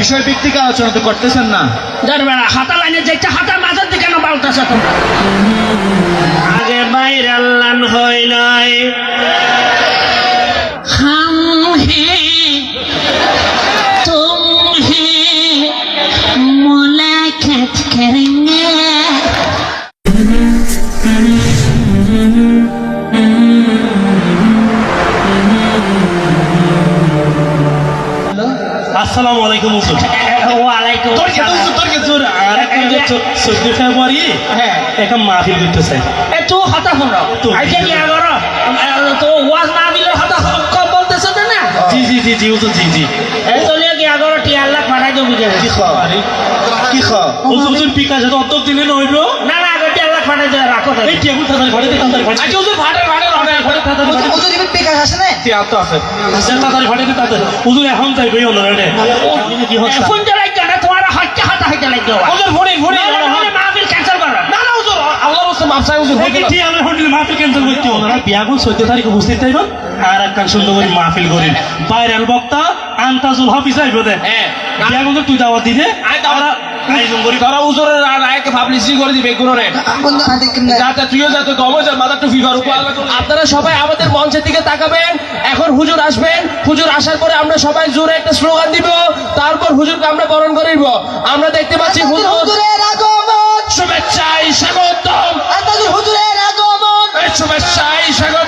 বিষয় ভিত্তিক আলোচনা তো করতেছেন না। দরবেলা হাতা লাইনে যাইতে হাতা মাঝার দিকে কেন পাল্টাছ তোমরা আগে বাইরে আল্লান হই নাই। আসসালামু আলাইকুম হুজুর ওয়ালাইকুম হুজুর জোর? আর এখন যে চোদ্দ ফেব্রুয়ারি? হ্যাঁ। এখন মাহফিল করতেছে এ তো হতা ফোন তো। আইছে কি আগর তো ওয়াজ না দিলে হতা কম বলতেছ তো না? জি জি জি জি হুজুর জি জি। এ তো লিয়ে কি আগর টি আল্লাহ পাঠাই দেবো কে? কি খ? কি খ? হুজুর হুজুর বিকাশ তো অত দিলে নইব না না আগর টি আল্লাহ পাঠাই দেবে রাখো এই টেবিল তাদের ঘরে দিতাম তাদের ঘরে। আচ্ছা হুজুর ভাড়ে হুজুর আসে না? হুজুর এখন রে। যে না তোমার হাতা হুজুর ফোনে ফোনে মাহফিল ক্যান্সেল করো। না না হুজুর আল্লাহ বসে মাপসাই হুজুর ঠিক আমরা হন্ডিল মাহফিল ক্যান্সেল করতে ওনারা বিয়াগুন চোদ্দ তারিখে উপস্থিত থাকবেন আর একটা সুন্দর করে মাহফিল করেন। বাইরের বক্তা আন্তাজুল হাফিজ আইব দে। হ্যাঁ। বিয়াগুন তুই দাওয়াত দিনে। উজরের আর আয়কে করে দিবে গুণরে যাতে তুইও যাতে মাথা আপনারা সবাই আমাদের মঞ্চের দিকে তাকাবেন এখন হুজুর আসবেন হুজুর আসার পরে আমরা সবাই জোরে একটা স্লোগান দিব তারপর হুজুরকে আমরা বরণ করে নিব। আমরা দেখতে পাচ্ছি হুজুর শুভেচ্ছাই স্বাগতম। হুজুরের আগমন। শুভেচ্ছাই স্বাগতম।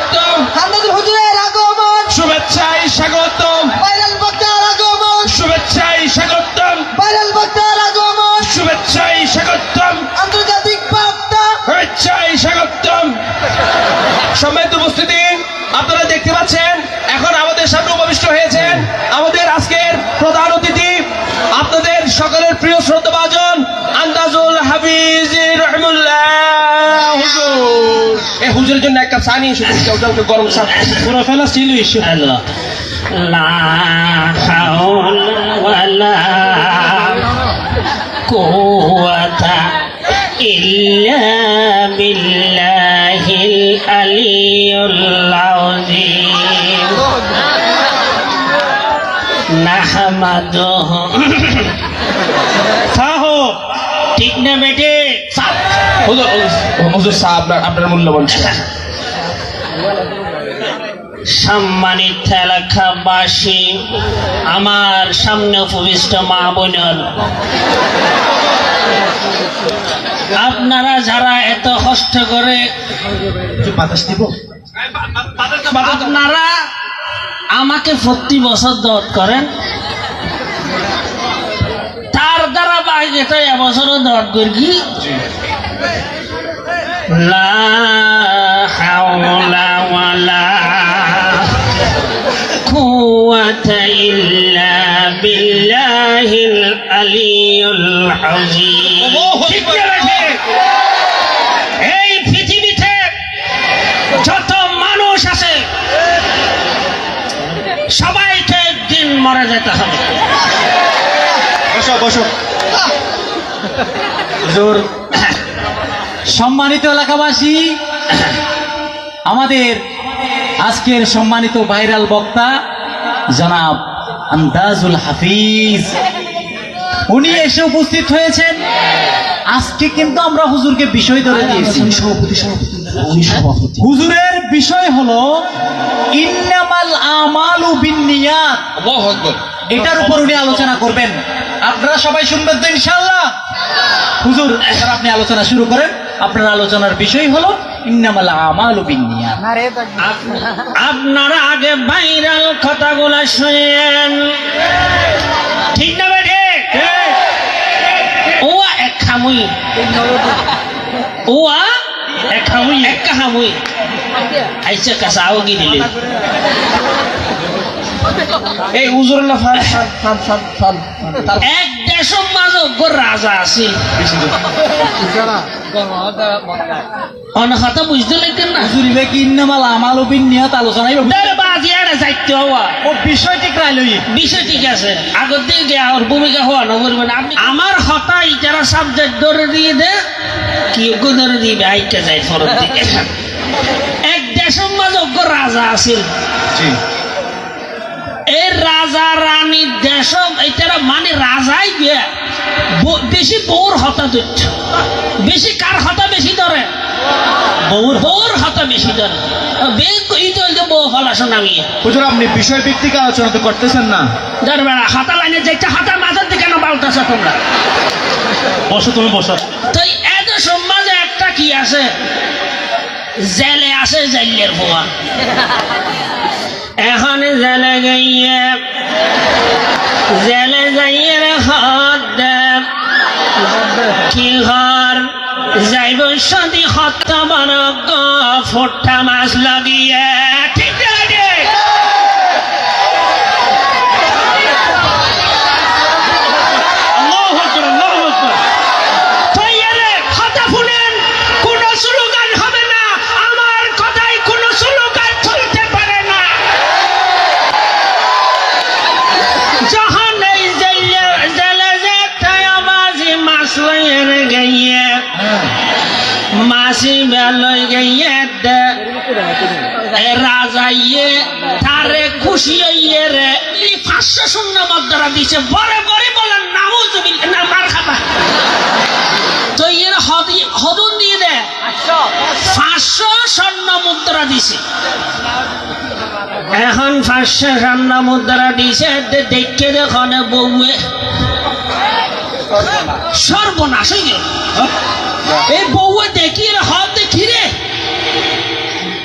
আপনারা এখন আমাদের সামনে উপবিষ্ট হয়েছেন আমাদের আজকের প্রধান অতিথি আপনাদের সকলের প্রিয় শ্রদ্ধাভাজন আন্দাজুল হাফিজ রহমুল্লাহ হুজুর এই হুজুরের জন্য একটা চা নিয়ে এসো উঠে উঠে উঠে গরম চা পুরো ফেলা ছিল ইস্যু হ্যালো লা হাওলা ওয়ালা কুওয়াতা আযীম। নাহমাদুহু। সাহো ঠিক না বেটে? হুজুর হুজুর- হুজুর সাহেব আপনার আপনার মূল্যবান চা। সম্মানিত এলাকাবাসী আমার সামনে উপবিষ্ট মা বোনের। আপনারা যারা এত কষ্ট করে বাতাস দিব? আপনারা আমাকে প্রতি বছর দত করেন। তার দ্বারা বাইরে যেটা এবছরও দত করি। লা হাওলা ওয়ালা কুওয়াতা ইল্লা বিল্লাহিল আলিয়্যুল আযীম ঠিক না ঠিক? এই পৃথিবীতে যত মানুষ আছে সবাইকে একদিন মরে যেতে হবে। বসো বসো। সম্মানিত এলাকাবাসী আমাদের আজকের সম্মানিত ভাইরাল বক্তা জনাব আন্দাজুল হাফিজ। উনি এসে উপস্থিত হয়েছেন। আজকে কিন্তু আমরা হুজুরকে বিষয় ধরে দিয়েছি। হুজুরের বিষয় হলো ইন্নামাল আমালু বিন্নিয়াত। আল্লাহু আকবার। এটার উপর উনি আলোচনা করবেন। আপনারা সবাই শুনবেন তো ইনশাল্লাহ হুজুর এবার আপনি আলোচনা শুরু করেন। আপনার আলোচনার বিষয় হলো ইন্নামাল আমালু বিন্নিয়াত। আপনারা আগে ভাইরাল কথাগুলো শুনেন। ঠিক না বেঠে? ও এক খামুই। ও এক খামুই এক খামুই আইসে কাসাও কি দিলে। এই হুজুরের না ফান ফান ফান ফান এক দেশের রাজা আছিল অনখাতা বুঝতে লাগেন না। হুজুরিবে কি ইন্নামাল আমালু বিন্নিয়াত আলোচনাই হবে। তাহলে বাজি আর যাইতে হওয়া। ও বিষয় ঠিক বিষয় ঠিক আছে। আগর দিকে গিয়ে আর ভূমিকা হওয়া না করবে না। আপনি আমার হতা ইটারা সাবজেক্ট ধরে দিয়ে দে। কি ধরে দিবে? আইটা যায় ফরত দিকে। এক দেশের মাঝে অজ্ঞ রাজা আছিল জি। এই রাজা রানী দেশ এটারা মানে রাজাই বেশি বউর হতা ধরছে বেশি কার হতা বেশি ধরে? বউর বউর হতা বেশি ধরে। হুজুর আপনি বিষয় ভিত্তিক আলোচনা তো করতেছেন না। হাতা লাইনে যেটা হাতার মাথার দিকে কেন তোমরা? বসো তুমি বসো। তো এত সমাজে একটা কি আছে? জেলে আছে জেলের ভুয়া। এখন জেলে গিয়ে জেলে যাইয়ে হাত কি ঘর? যাইব সদি হত্যা বানক ফোটা মাছ লাগিয়ে। দিছে বরে বরে বলেন নামুজ না মার খাবা। তো এর হদি- হদুন দিয়ে দে। পাঁচশো স্বর্ণ মুদ্রা দিছে। এখন পাঁচশো স্বর্ণ মুদ্রা দিছে। দেখে দেখনে বউয়ে। সর্বনাশ হয়ে গেল। এই বউয়ে দেখি হদ দেখি রে।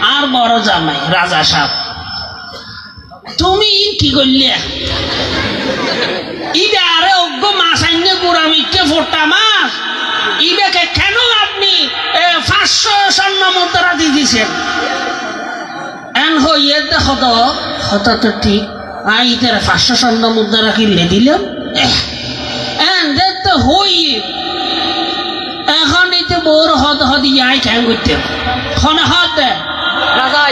আর বড় জামাই রাজা সাহেব। তুমি কি করলে? ইবে আরে অজ্ঞ মাছ আইনে গুড়ামিকে ফোটা মাছ ইবেকে কেন আপনি পাঁচশো স্বর্ণ মুদ্রা দিয়ে দিছেন? এন হইয়ে দেখো তো হতা তো ঠিক আই তার পাঁচশো স্বর্ণ মুদ্রা কিনলে দিলাম। এন দেখ তো হই। এখন এতে বউর হদ হদ ইয়াই ঠ্যাং করতে খন দে রাজাই।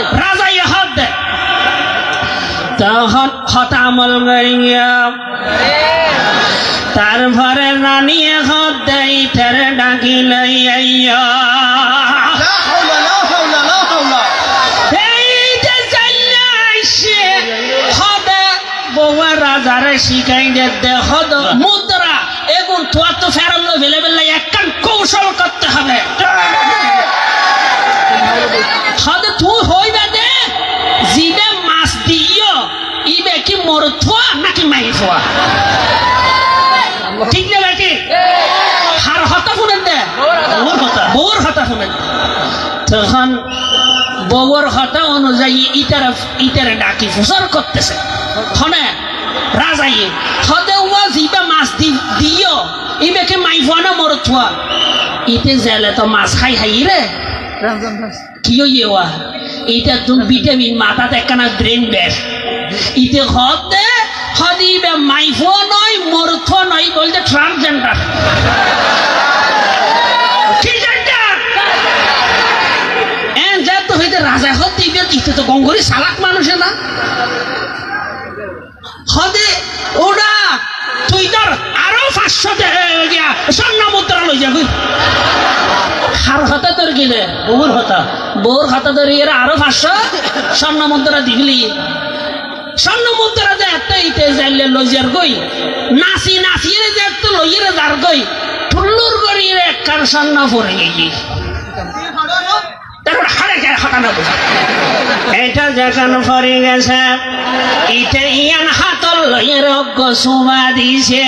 লা হাওলা লা হাওলা এই যে জাইয়া আইছে হদে বউয়া রাজারে শিখাই দে দে মুদ্রা, এগুন তোয়া তো ফেরাল ফেলে ফেলে একখান কৌশল করতে হবে। হদে তুই হইবে দে জিবে মাছ দিও মোর থোয়া নাকি মাই থোয়া ঠিক না বেটি হার হতা শুনেন দে বউর কথা বউর কথা শুনেন। তখন বউর কথা অনুযায়ী ইটারা ইটারা ডাকি ফুসর করতেছে। হনে রাজাই হদে ওয়া জিবা মাছ দি দিও ইবেকে মাইফা না মর থুয়া ইতে জেলে তো মাছ খাই খাই রে। কি ইয়ে ওয়া? এটা তুমি ভিটামিন মাথাতে একখানা ব্রেন বেশ। ইতে হদে হদি ইবে মাইফো নয়, মরথ নয় বলতে ট্রান্সজেন্ডার রাজা হতে ইবে ইতে তো গঙ্গরি সালাক মানুষে না। হদে তুই তোর আরও পাঁচশো স্বর্ণ মুদ্রা লই যাবি। হার হতা তোর রে বউর কথা বউর হাতে ধরে এরা আরও পাঁচশো স্বর্ণ মুদ্রা দিবলি স্বর্ণ মুদ্রা যে ইতে যাইলে লইয়ার গই নাচি নাচিয়ে যে লইয়ের যার গই ঠুল্লুর করি একখান স্বর্ণ পরে গেছি তারপর হারে যায় হটানো বোঝা। এটা যখন পরে গেছে ইতে ইয়ান হাতল লইয়ের অজ্ঞ সুমা দিছে।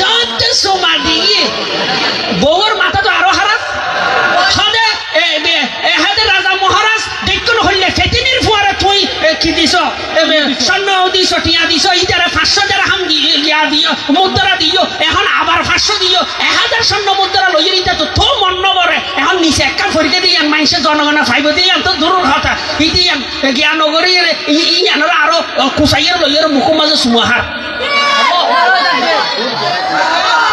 যত সোমা দিয়ে বউর মাথা তো আরও খারাপ সদে এহাদে রাজা মহারাজ দেখুন হইলে ফেতিনির ফুয়ারে তুই এ, কি দিছ স্বর্ণ দিছ টিয়া দিছ ইটারে পাঁচশো দেড় হাম দিয়া দিও মুদ্রা দিও এখন আবার পাঁচশো দিও এহাজার স্বর্ণ মুদ্রা লইয়ে নিতে তো তো মন নবরে। এখন নিচে একটা ফরিকে দিয়ে মানুষে জনগণের ফাইব দিয়ে তো দূরের কথা। ইতি জ্ঞান নগরী ইয়ানোর আরও কুচাইয়ের লইয়ের মুখো মাঝে সুমাহার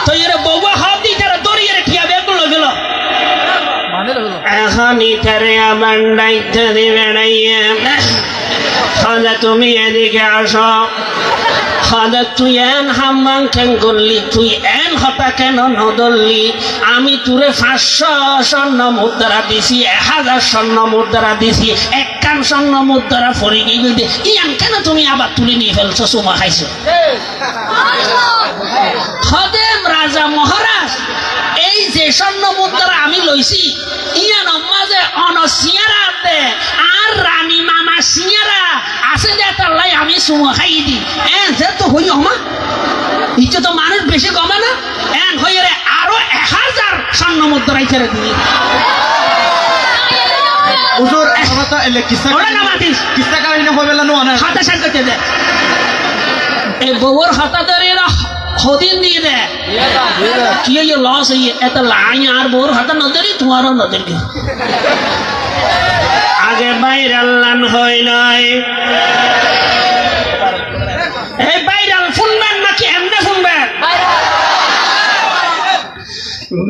তো এর বউয়া হাত দিয়ে তারা দড়িয়ে ঠিয়া বেগ লই গেল এখন ইতারে আমার দায়িত্ব দিবে নাইয়ে সদা তুমি এদিকে আসো। তুই এন হাম্মাং কেন করলি? তুই এন হতা কেন নদললি আমি তোরে পাঁচশো স্বর্ণ মুদ্রা দিছি, এক হাজার স্বর্ণ মুদ্রা দিছি, এক কান স্বর্ণ মুদ্রা ফরি গিয়ে ইয়ান কেন তুমি আবার তুলে নিয়ে ফেলছো সুমা খাইছো? হদেম রাজা মহারাজ, এই যে স্বর্ণ মুদ্রা আমি লইছি, ইয়ান মাঝে অন সিয়ারা দে আর সিয়ারা আছে দে তার লাই আমি সুমো খাই দি। এন যে তো হই হমা ইচ্ছে তো মানুষ বেশি কমে না। এন হয়ে রে আরও এক হাজার স্বর্ণ মুদ্রাই ছেড়ে দিবি হুজুর কথা এলে কিসা ওরা না মাতিস কিসা কাহিনী হইবে না না হাতা সার করতে দে। এই বউর হাতা ধরে এরা হদিন দিয়ে দে। কি লস এই এত লাই আর বউর হাতা নজরি তোমারও নজর আগে বাইর আল্লান হয় নাই এই বাইরাল শুনবেন নাকি এমনি শুনবেন?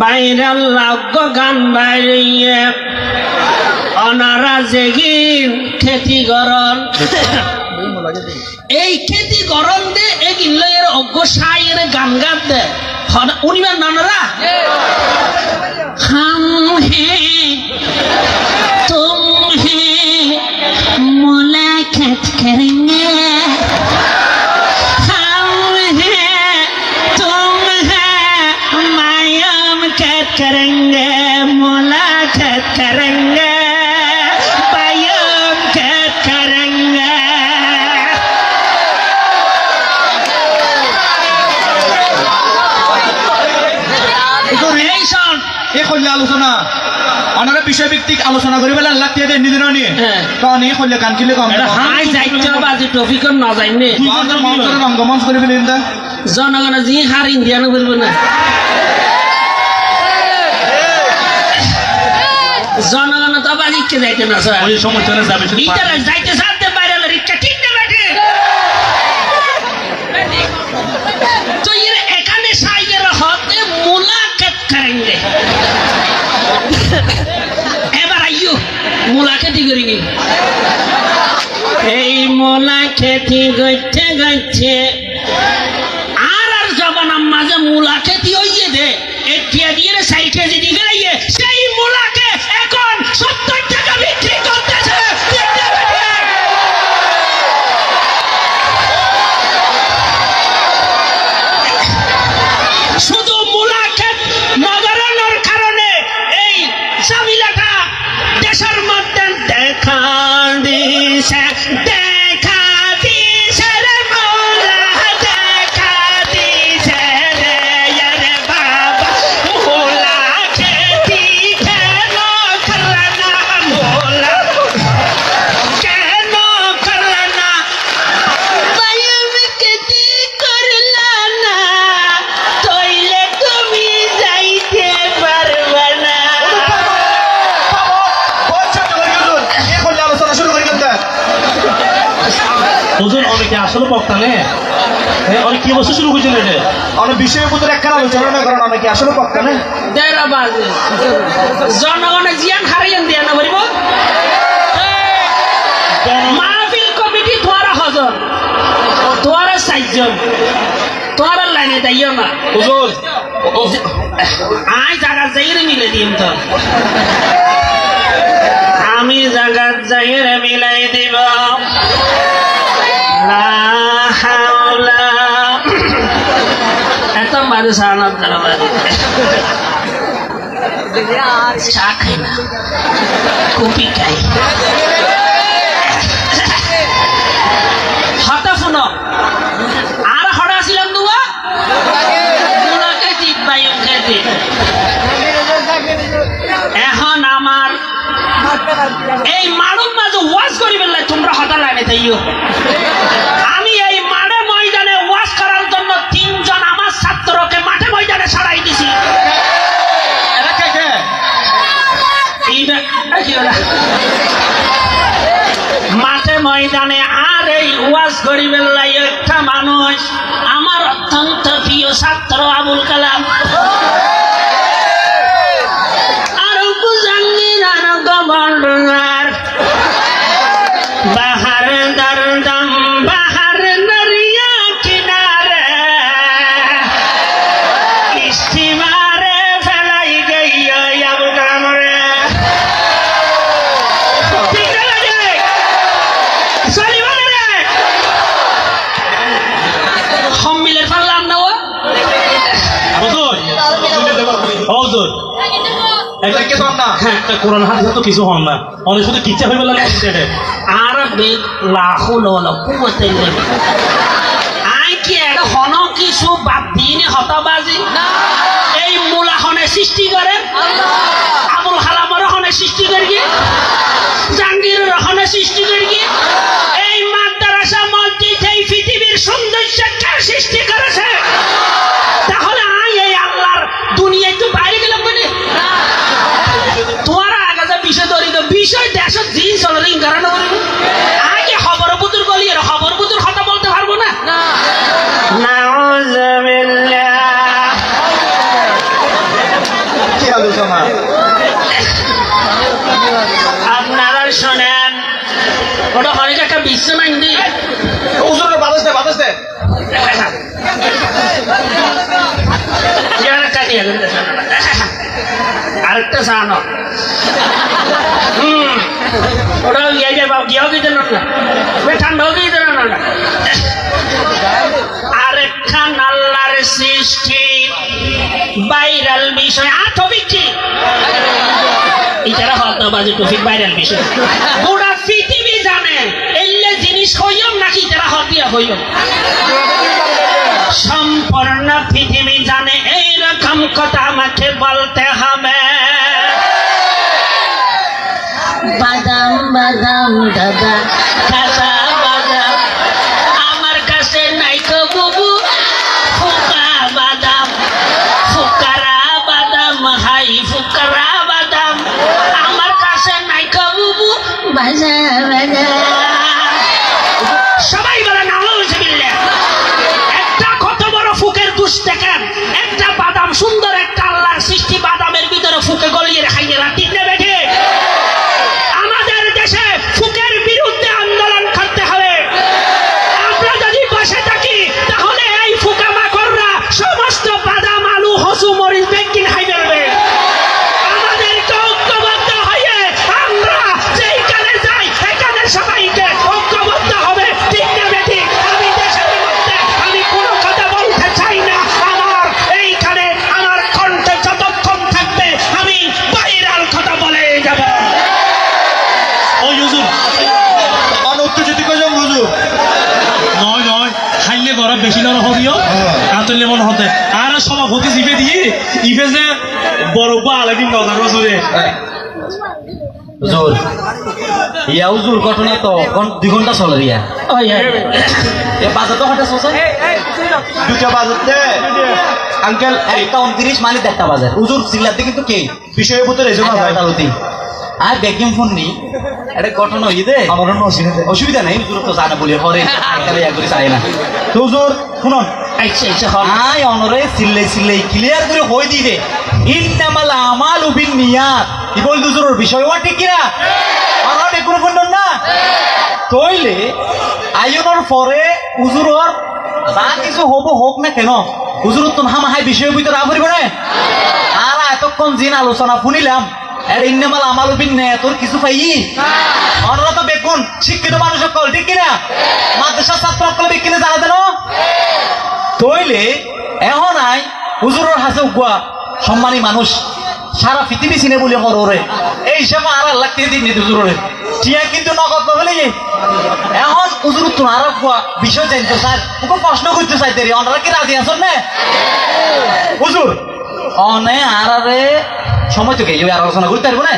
বাইরাল লাগ্য গান বাইরিয়ে অনারা জেগিন খেতি গরণ। এই খেতি গরম দে এগিলে এর অজ্ঞ সাইয়ের গান গান দে। উনিবার নানারা হাম হে তুম करेंगे हम हैं तुम हैं मायाम कैद करेंगे मुलाकात करेंगे बायाम कैद करेंगे হুজুর এই শোন এই কইলে আলোচনা অনারা বিষয় ভিত্তিক আলোচনা করি বেলা আল্লাহ দিয়ে নিদিন নিয়ে। হ্যাঁ। কারণ এই কইলে কান কিলে কম। যাইতে হবে আজি রঙ্গমঞ্চ করে ফেলেন দা জনগণে যি হার ইন্ডিয়ানো করবে না? জনগণ তো আবার ইচ্ছে যাইতে না স্যার। ওই যাবে শুধু যাইতে মুলাকাতি করি। এই মোলা খেতি করছে করছে আর আর জবান মাঝে মোলা খেতি হইয়ে দে। এটিয়া দিয়ে বছর শুরু করছিল এটা। অনেক বিষয়ের ভিতরে একখানা আলোচনা না কারণ অনেকে আসলে পক্ষা না? জনগণের জিয়ান দিয়া না বলিব মাহফিল কমিটি হজন। লাইনে না। হুজুর আই জায়গা যাইরে মিলে দিম তো। আমি জায়গা যাইরে মিলাই দিব। এত মানুষ আনন্দ দরবারে চা খাই না। কপি খাই। হতা শুনো, আর হঠাৎ ছিলাম এখন আমার এই মানব মাঝে ওয়াজ করি বেলা তোমরা হতা লাইনে তাইও মাঠে ময়দানে আর এই ওয়াজ গরিবের লাই একটা মানুষ, আমার অত্যন্ত প্রিয় ছাত্র আবুল কালাম। আর আর গভর্নর কোরআন হাদিসে তো কিছু হন না। অনেক শুধু কিচ্ছা হয়ে আরবে লাহুল আই কি এটা হন কিছু বাদ দিন হতবাজি? এই মুলাহনে সৃষ্টি করে। আবুল হালামর হনে সৃষ্টি করে। গিয়ে জাহাঙ্গীরের হনে সৃষ্টি করে। গিয়ে এই মাদ্রাসা মসজিদ এই পৃথিবীর সৌন্দর্য সৃষ্টি করেছে হরেক একটা বিশ্ব মাইন্দি হুজুরের বাতাস দে বাতাস দে। আরেকটা সানো হুম। ওটা ইয়ে যে বাবু গিয়েও দিতে না। ঠান্ডাও দিতে না। না আরেকখান সৃষ্টি ভাইরাল বিষয় কি? এটারা টপিক ভাইরাল জিনিস হইম নাকি তারা হতিয়া হইম সম্পূর্ণ পৃথিবী জানে এইরকম কথা আমাকে বলতে হবে। বাদাম বাদাম, দাদা বাদাম আমার কাছে বাদাম বাদাম, হাই বাদাম, আমার কাছে বাজা সবাই বলে নাউজুবিল্লাহ একটা কত বড় ফুকের দুষ দেখেন একটা বাদাম সুন্দর একটা আল্লাহর সৃষ্টি বাদামের ভিতরে ফুকে গলিয়ে খাইয়ে ঠিক না বেঠে আমাদের দেশে ফুকের বিরুদ্ধে আন্দোলন করতে হবে আমরা যদি বসে থাকি তাহলে এই ফুকা মাকড়রা সমস্ত বাদাম আলু হসু মরিচ বেকিন খাই ফেলবে আমাদেরকে ঐক্যবদ্ধ হয়ে আমরা যেইখানে যাই এখানে সবাইকে ঐক্যবদ্ধ হবে ঠিক না বেঠিক আমি দেশের মধ্যে আমি কোনো কথা বলতে চাই না আমার এইখানে আমার কণ্ঠে যতক্ষণ থাকবে আমি বাইরাল কথা বলে যাব ওই হুজুর অন উত্তেজিত কই যাম হুজুর নয় নয় খাইলে গরা বেশি নর হবিও আতলে মন হতে আর সভাপতি জিপে দিয়ে ইফে যে বড় পাল আলাদিন নজর হুজুরে জোর। ইয়াও জোর ঘটনা তো দুই ঘণ্টা চলে দিয়া এ বাজার তো হঠাৎ চলছে। দুটা বাজতে আঙ্কেল একটা উনত্রিশ মানে দেড়টা বাজার উজুর চিল্লাতে কিন্তু কে? বিষয়ের ভিতরে ভাই আদালতি আর বেকিং ফোন নি এটা ঘটনা হই দে আমার অন্য অসুবিধা অসুবিধা নেই হুজুর তো জানে বলি হরে আজকাল ইয়া করে চাই না। তো হুজুর শুনুন। আচ্ছা আচ্ছা। অনরে সিল্লে সিল্লে ক্লিয়ার করে হই দি দে। ইন্নামাল আমাল উবিন নিয়াত। কি বল হুজুরের বিষয় ওয়া ঠিক কিনা? আমার বেকুন ফোন না? তইলে আইনের পরে হুজুরর যা কিছু হব হোক না কেন হুজুর তো হামা হাই বিষয়ের ভিতরে আবরিব না? আর এতক্ষণ জিন আলোচনা শুনিলাম ইন্নামাল আমাল তোর কিছু অনরা তো বেকুন শিক্ষিত মানুষ সকল ঠিক কিনা? মাদ্রাসা ছাত্র সকল বেকিনে জানা দেন? তইলে এখন আই হুজুরের হাসে উগুয়া সম্মানী মানুষ সারা পৃথিবী চিনে বলি হরে এই হিসাবে আর আল্লাহ কে দিন হুজুরে টিয়া কিন্তু নগদ পাবে এখন হুজুর তো আর উগুয়া বিষয় জানতে স্যার। ওকে প্রশ্ন করতে চাইতে রে ওনারা কি রাজি আছেন না? হুজুর অনে আর আরে সময় তো কে আর আলোচনা করতে পারব না।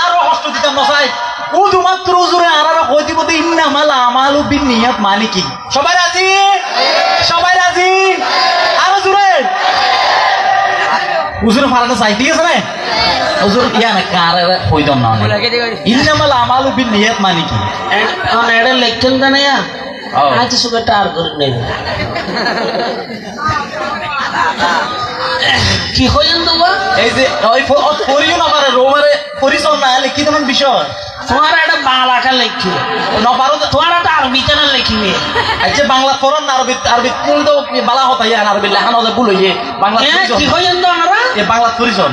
আরও কষ্ট দিতাম চাই শুধুমাত্র হুজুরে আর আর কই দিব ইন্নামাল আমালু বিন নিয়াত মানে কি সবাই রাজি? সবাই রাজি? আরও জোরে। হুজুরে ফারাটা চাই ঠিক আছে না? হুজুর ইয়া না কার কই দন না ইন্নামাল আমালু বিন নিয়াত মানে কি এখন এটা লেখছেন জানে ও। আজ সুগার টার করে নেই। কি হইন তো বা এই যে ওই পরিও না পারে রোমারে পরিচল না লিখি তোমার বিষয়। তোমার একটা বালাকা লেখি। না পারো তো। তোমার একটা আরবিতে না। লেখিবে আচ্ছা বাংলা ফরন না আরবি আরবি কোন তো বালা হতা ইয়া আরবি লেখানো যে ভুল হইয়ে বাংলা কি হইন তো আমরা এ বাংলা পরিচল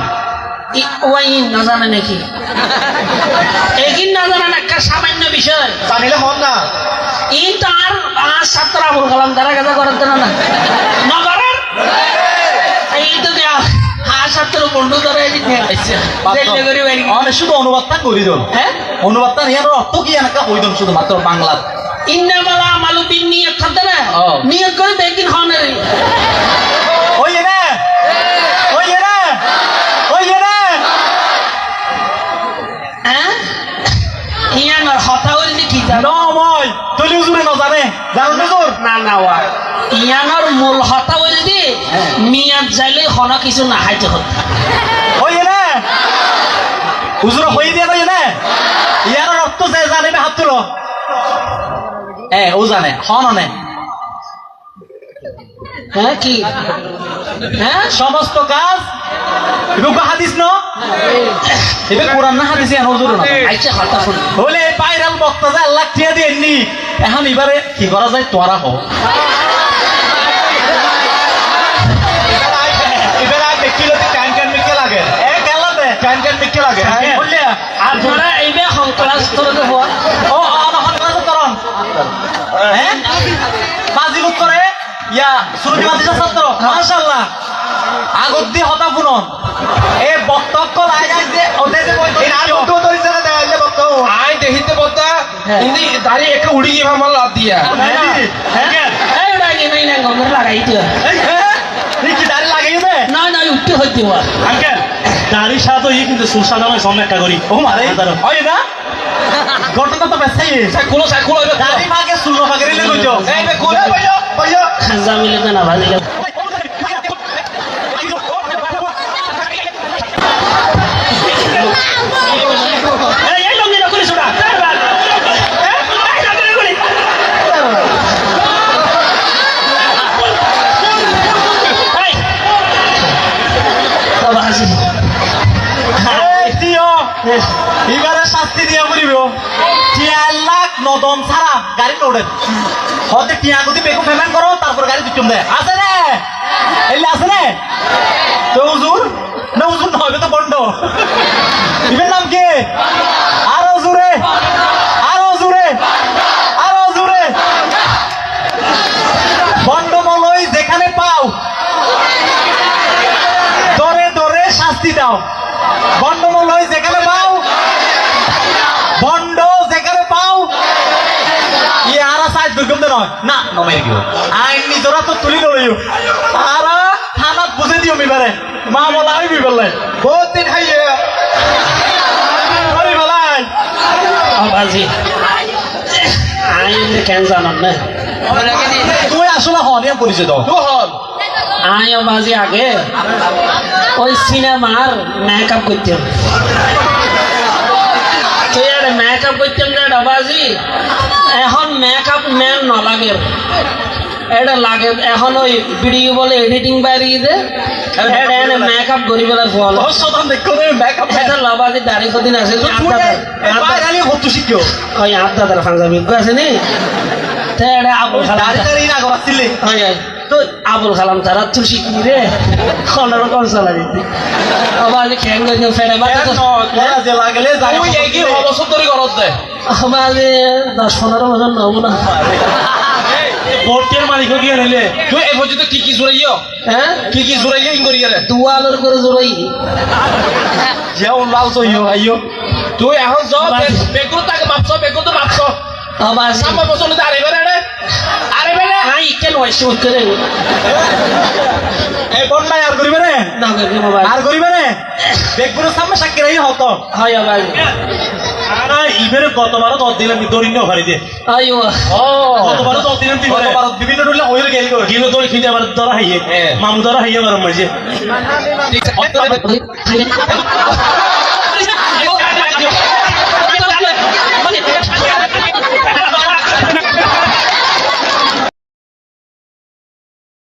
ওই না জানে নাকি? এগিন না জানে একটা সামান্য বিষয়। জানিলে হন না। ই তার আর ছাত্র আবুল কালাম তারা কাজা করার জন্য না। নগরের তো মাত্র বন্ধু বাড়ি অনেক শুধু অনুবাদটা করি দিল হ্যাঁ? অনুবাদটা নিয়ে অর্থ কি এনেকা হই বাংলা ইন্নামালা আমালু বিন নিয়ত না? ও। নিয়ত করে হনে ওই ওই ওই রে হ্যাঁ? ইয়ানোর হতা হইলে কি জানো? নময় তলি উজুরে নজানে। জানো নজর না না ওয়া। ইয়ানোর মূল হতা হইলে মিয়াত যাইলে হন কিছু না হাইতে হত। ওই রে উজুর হই দিয়ে নই রে ইয়ার অর্থ যে জানিবে হাত তুলো। এ ও জানে হন নে। হ্যাঁ কি? হ্যাঁ? সমস্ত কাজ? এগুলো হাদিস ন? এবে কোরআন না হাদিস এন হুজুর না। আইছে হতা শুন। বলে বাইরাল বক্তা যে আল্লাহ টিয়া দেননি এখন এবারে কি করা যায়? তোরা হোক গেলাতে কান কান লাগে আপনারা এইবে সংকলাস তোরকে হওয়া ও কাছে তরন হ্যাঁ? বাজি গুত করে ইয়া ছাত্র মাশাআল্লাহ। আগত দি হতা পুনন এ বক্তব্য লাই যে ওতে যে আর বক্তব্য। দেখাইলে আই দেখিতে বলতা কিন্তু দাঁড়িয়ে একটা উড়ি গিয়ে আমার লাভ দিয়া। হ্যাঁ এই ওটা কি নাই না গঙ্গর লাগাই দিও। এই এই কি দাঁড়ি লাগাই না না উঠতে হইতে হওয়া আঙ্কেল। দাড়ি সাদা ইয়ে কিন্তু সুর সামনে একটা করি। ও মারে। হয় না? ঘটনা তো বেসাই সাইকুলো সাইকুলো দাড়ি মাকে সুর ফাকে রিলে কইছো। এই বে কোলা ভাইয়া। খাজা মিলে না ভাজি এবারে শাস্তি দিয়া বলিব চার লাখ নদন ছাড়া গাড়ি নোড়ে। হতে টিয়া গতি বেকু পেমেন্ট করো, তারপর গাড়ি দিচ্ছুম দে আছে রে? এলে আছে রে? তো হুজুর, না হুজুর না হবে তো বন্ড ইবের নাম কি? আরও জুড়ে আরও জুড়ে আরও জুড়ে বন্ডমলই যেখানে পাও, দরে দরে শাস্তি দাও। বন্ডমলই যেখানে পাও বন্ড যেখানে পাও ইয়ে আরা সাইজ দুর্গম দে নয় না নমের গিয়ে আইন নিজরা তো তুলি নলিও আরা থানাত বুঝে দিও মিবারে মা বলা আমি বিবলাই বহুত দিন খাইয়ে করি বলাই ও ভাজি আই এমনি কেন জানান না তুই আসলে হনিয়া পরিচয় দাও তো হল আই ও ভাজি আগে ওই সিনেমার মেকআপ করতাম তুই আর মেকআপ করতাম রে বাবাজি এখন মেকআপ ম্যান ন লাগে এটা লাগে এখন ওই ভিডিও বলে এডিটিং বাড়িয়ে দে। এটা মেকআপ করি ফল সদান দেখো রে ব্যাকআপ এটা লবাজি দাড়ি কদিন আছে তো তুই বাইরে হতো শিখিও ওই আট দাদার পাঞ্জাবি। আছে নি? এটা দাঁড়ি দাঁড়ি। না হয় তো আবুল কালাম তারা তুই শিখি রে। খন্ডর কম চালা দিতে। আবার খ্যাং গেছে ফেরে যে লাগলে কি অবসর তৈরি করত দে। আবার দশ পনেরো বছর নব না। বোর্ডের মালিক গিয়ে নিলে তুই এই পর্যন্ত কি কি জুড়াইও হ্যাঁ? কি কি জুড়াইও ইন করি গেলে দুয়ালোর করে জোরাই যেও লাল সইও আইও। তুই এখন যাও। বেগুলো তাকে ভাবছ বেগুলো তো ভাবছ আবার সামনে বছর আরে বেড়ে রে। আরে বেড়ে আই কেন করে? আর করিবে রে? না করে মোবাইল আর করিবে রে? বেগপুরের সামনে সাক্ষী হতো হয় আবার আর ইবের গতবারও দশ দিলাম দরিন্য ঘরে দিয়ে। আইও ও। গতবারও দশ দিলাম তুই ঘরে বিভিন্ন রুলে হইল গেল। গিলো দড়ি খিঁজে আবার ধরা হাইয়ে। হ্যাঁ। মামু ধরা হাইয়ে ঠিক আছে।